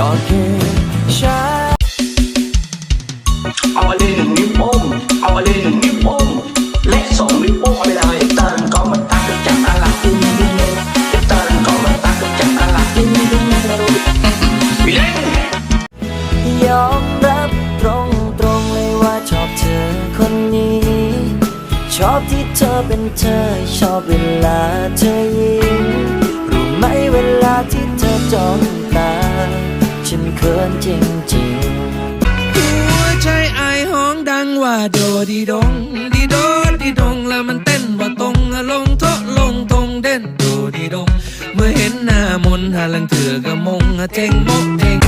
แค่ฉันเอาเลยหนึ่งนิ้วโป้งเอาเลยหนึ่งนิ้วโป้งและสองนิ้วโป้งไปเลยเติร์นก็มันตักจากตลาดดินดินเลยเติร์นก็มันตักจากตลาดดินดินเลยพี่เล่นยอมรับตรงตรงๆเลยว่าชอบเธอคนนี้ ชอบที่เธอเป็นเธอชอบเวลาเธอยิ้มรู้ไหมเวลาที่เธอจ้อง จริงๆหัวใจไอห้องดังว่าโดดีดงดีโดดีดงแล้วมันเต้นว่าตรงลงโทะลงตรงเด่นโดดีดงเมื่อเห็นหน้ามนหาลังเถือกะมงเจงโมกเจง